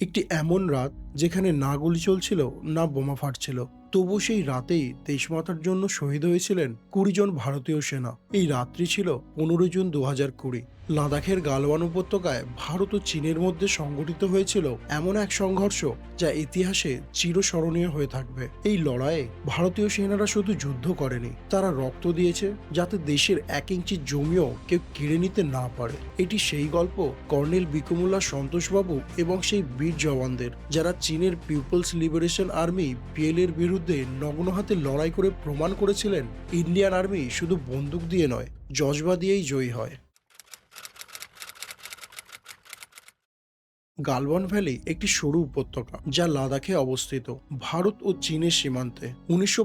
একটি এমন রাত যেখানে না গুলি চলছিল, না বোমা ফাটছিল। তবু সেই রাতেই দেশমাতার জন্য শহীদ হয়েছিলেন কুড়ি জন ভারতীয় সেনা। এই রাত্রি ছিল পনেরো জুন দু হাজার কুড়ি। লাদাখের গালওয়ান উপত্যকায় ভারত ও চীনের মধ্যে সংঘটিত হয়েছিল এমন এক সংঘর্ষ যা ইতিহাসে চিরস্মরণীয় হয়ে থাকবে। এই লড়াইয়ে ভারতীয় সেনারা শুধু যুদ্ধ করেনি, তারা রক্ত দিয়েছে যাতে দেশের এক ইঞ্চি জমিও কেউ কেড়ে নিতে না পারে। এটি সেই গল্প কর্নেল বিকুমুল্লা সন্তোষবাবু এবং সেই বীর জওয়ানদের, যারা চীনের পিপলস লিবারেশন আর্মি পিএল এর বিরুদ্ধে নগ্ন হাতে লড়াই করে প্রমাণ করেছিলেন, ইন্ডিয়ান আর্মি শুধু বন্দুক দিয়ে নয়, জজবা দিয়েই জয়ী হয়। গালওয়ান ভ্যালি একটি সরু উপত্যকা যা লাদাখে অবস্থিত। ভারত ও চীনের সীমান্তে উনিশশো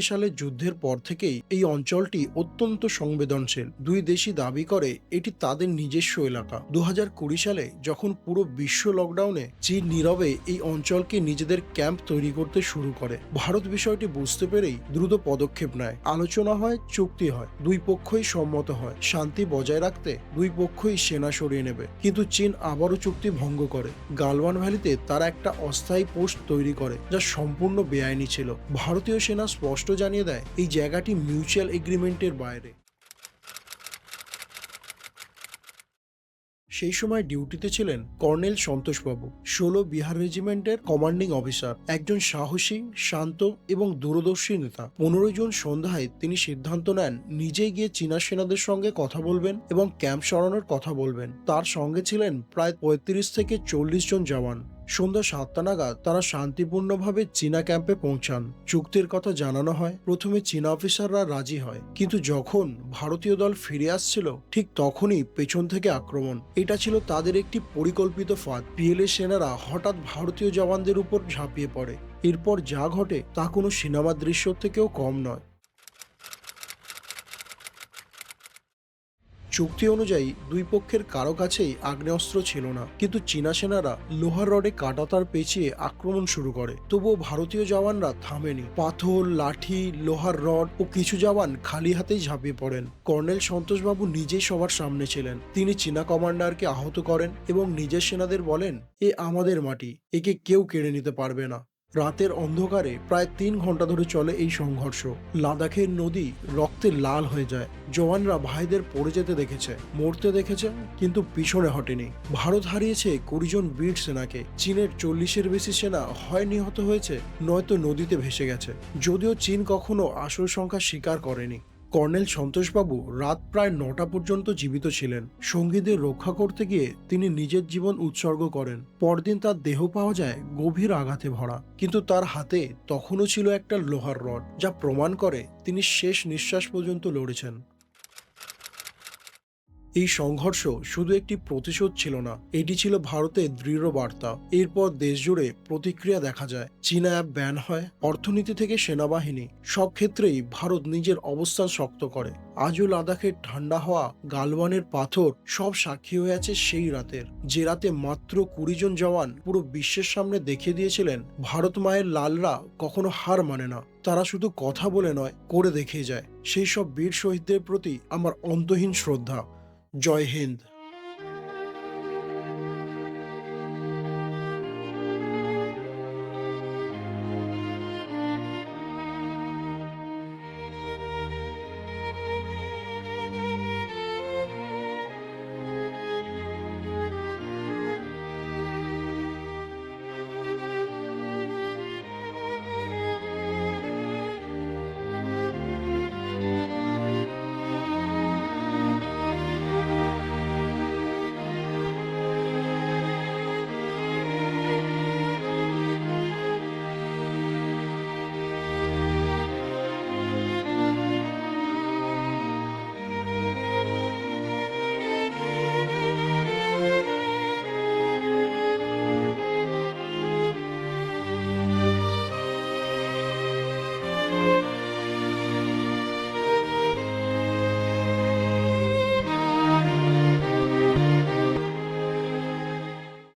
সালের যুদ্ধের পর থেকেই এই অঞ্চলটি অত্যন্ত সংবেদনশীল। দুই দেশই দাবি করে এটি তাদের নিজস্ব এলাকা। দুহাজার কুড়ি সালে যখন পুরো বিশ্ব লকডাউনে চীন নীরবে এই অঞ্চলকে নিজেদের ক্যাম্প তৈরি করতে শুরু করে, ভারত বিষয়টি বুঝতে পেরেই দ্রুত পদক্ষেপ নেয়। আলোচনা হয়, চুক্তি হয়, দুই পক্ষই সম্মত হয়। শান্তি বজায় রাখতে দুই পক্ষই সেনা সরিয়ে নেবে। কিন্তু চীন আবারও চুক্তি ভঙ্গ করে। গালওয়ান ভ্যালিতে তারা একটা অস্থায়ী পোস্ট তৈরি করে, যা সম্পূর্ণ বেআইনি ছিল। ভারতীয় সেনা স্পষ্ট জানিয়ে দেয়, এই জায়গাটি মিউচুয়াল এগ্রিমেন্টের বাইরে। সেই সময় ডিউটিতে ছিলেন কর্নেল সন্তোষবাবু, ষোলো বিহার রেজিমেন্টের কমান্ডিং অফিসার, একজন সাহসী, শান্ত এবং দূরদর্শী নেতা। পনেরো জুন সন্ধ্যায় তিনি সিদ্ধান্ত নেন, নিজেই গিয়ে চীনা সেনাদের সঙ্গে কথা বলবেন এবং ক্যাম্প সরানোর কথা বলবেন। তার সঙ্গে ছিলেন প্রায় পঁয়ত্রিশ থেকে চল্লিশ জন জওয়ান। সন্ধ্যা সাতটা নাগাদ তারা শান্তিপূর্ণভাবে চীনা ক্যাম্পে পৌঁছান। চুক্তির কথা জানানো হয়, প্রথমে চীনা অফিসাররা রাজি হয়। কিন্তু যখন ভারতীয় দল ফিরে আসছিল, ঠিক তখনই পেছন থেকে আক্রমণ। এটা ছিল তাদের একটি পরিকল্পিত ফাঁদ। পিএলএ সেনারা হঠাৎ ভারতীয় জওয়ানদের উপর ঝাঁপিয়ে পড়ে। এরপর যা ঘটে তা কোনো সিনেমার দৃশ্য থেকেও কম নয়। চুক্তি অনুযায়ী দুই পক্ষের কারও কাছেই আগ্নেয়াস্ত্র ছিল না। কিন্তু চীনা সেনারা লোহার রডে কাটাতার পেঁচিয়ে আক্রমণ শুরু করে। তবুও ভারতীয় জওয়ানরা থামেনি। পাথর, লাঠি, লোহার রড ও কিছু জওয়ান খালি হাতেই ঝাঁপিয়ে পড়েন। কর্নেল সন্তোষবাবু নিজেই সবার সামনে ছিলেন। তিনি চীনা কমান্ডারকে আহত করেন এবং নিজের সেনাদের বলেন, এ আমাদের মাটি। একে কেউ কেড়ে নিতে পারবে না। রাতের অন্ধকারে প্রায় তিন ঘণ্টা ধরে চলে এই সংঘর্ষ। লাদাখের নদী রক্তে লাল হয়ে যায়। জওয়ানরা ভাইদের পড়ে যেতে দেখেছে, মরতে দেখেছে, কিন্তু পিছনে হটেনি। ভারত হারিয়েছে কুড়িজন বীর সেনাকে। চীনের চল্লিশের বেশি সেনা হয় নিহত হয়েছে, নয়তো নদীতে ভেসে গেছে। যদিও চীন কখনো আসল সংখ্যা স্বীকার করেনি। কর্নেল সন্তোষবাবু রাত প্রায় নটা পর্যন্ত জীবিত ছিলেন। সঙ্গীদের রক্ষা করতে গিয়ে তিনি নিজের জীবন উৎসর্গ করেন। পরদিন তার দেহ পাওয়া যায় গভীর আঘাতে ভরা। কিন্তু তার হাতে তখনও ছিল একটা লোহার রড, যা প্রমাণ করে তিনি শেষ নিঃশ্বাস পর্যন্ত লড়েছেন। এই সংঘর্ষ শুধু একটি প্রতিশোধ ছিল না, এটি ছিল ভারতের দৃঢ় বার্তা। এরপর দেশজুড়ে প্রতিক্রিয়া দেখা যায়। চীনা অ্যাপ ব্যান হয়, অর্থনীতি থেকে সেনাবাহিনী, সব ক্ষেত্রেই ভারত নিজের অবস্থান শক্ত করে। আজও লাদাখের ঠান্ডা হওয়া, গালওয়ানের পাথর, সব সাক্ষী হয়ে আছে সেই রাতের। যে রাতে মাত্র কুড়ি জন জওয়ান পুরো বিশ্বের সামনে দেখিয়ে দিয়েছিলেন, ভারত মায়ের লালরা কখনো হার মানে না। তারা শুধু কথা বলে নয়, করে দেখিয়ে যায়। সেই সব বীর শহীদদের প্রতি আমার অন্তহীন শ্রদ্ধা। জয় হিন্দ